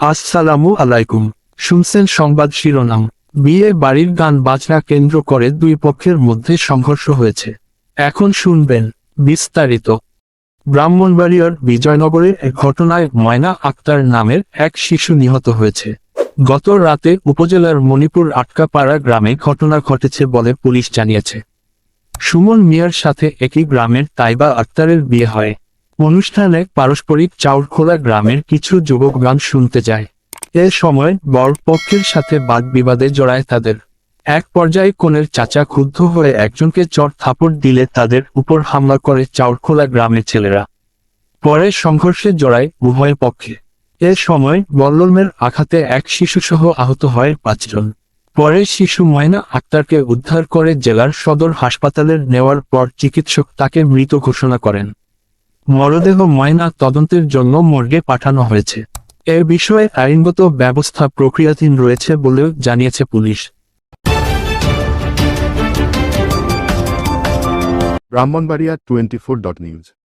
আসসালামু আলাইকুম। শুনছেন সংবাদ শিরোনাম। বিয়ে বাড়ির গান বাজনা কেন্দ্র করে দুই পক্ষের মধ্যে সংঘর্ষ হয়েছে। এখন শুনবেন বিস্তারিত। ব্রাহ্মণবাড়িয়ার বিজয়নগরের এক ঘটনায় ময়না আক্তার নামের এক শিশু নিহত হয়েছে। গত রাতে উপজেলার মণিপুর আটকাপাড়া গ্রামে ঘটনা ঘটেছে বলে পুলিশ জানিয়েছে। সুমন মিয়ার সাথে একই গ্রামের তাইবা আক্তারের বিয়ে হয়। অনুষ্ঠানে পারস্পরিক চাউরখোলা গ্রামের কিছু যুবক গান শুনতে যায়। এ সময় বর পক্ষের সাথে বাদ বিবাদে জড়ায় তাদের। এক পর্যায়ে কোণের চাচা ক্ষুব্ধ হয়ে একজনকে চট থাপড় দিলে তাদের উপর হামলা করে চাউরখোলা গ্রামের ছেলেরা। পরে সংঘর্ষে জড়ায় উভয় পক্ষে। এ সময় বল্লমের আঘাতে এক শিশুসহ আহত হয় পাঁচজন। পরে শিশু ময়না আক্তারকে উদ্ধার করে জেলার সদর হাসপাতালে নেওয়ার পর চিকিৎসক তাকে মৃত ঘোষণা করেন। মরদেহ ময়না তদন্তের জন্য মর্গে পাঠানো হয়েছে। এর বিষয়ে আইনগত ব্যবস্থা প্রক্রিয়াধীন রয়েছে বলেও জানিয়েছে police. Brahmanbaria twenty four dot news.